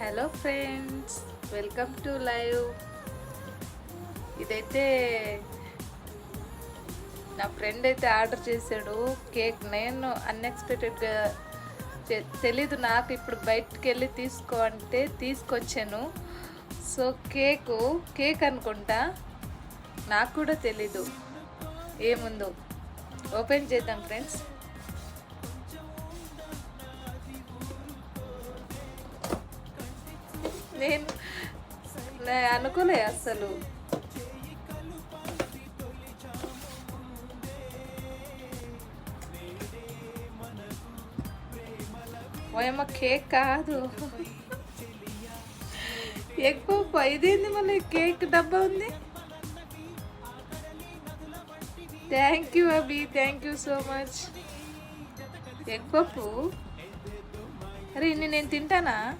Hello friends welcome to live. ఇదైతే నా friend అయితే ఆర్డర్ చేశాడు. కేక్ నేను అన్ఎక్స్పెక్టెడ్గా తెలీదు నాకు. ఇప్పుడు బయటికి వెళ్ళి తీసుకో అంటే తీసుకొచ్చాను. సో కేకు కేక్ అనుకుంటా? నాకు కూడా తెలీదు. ఏముందో? ఓపెన్ చేద్దాం ఫ్రెండ్స్. నేను అనుకోలే అసలు. ఓయమ్మ కేక్ కాదు. ఎక్కువ ఇదేంది మళ్ళీ కేక్ డబ్బా ఉంది? Thank you Abhi. Thank you so much egg పప్పు అరే ఇన్ని నేను తింటానా?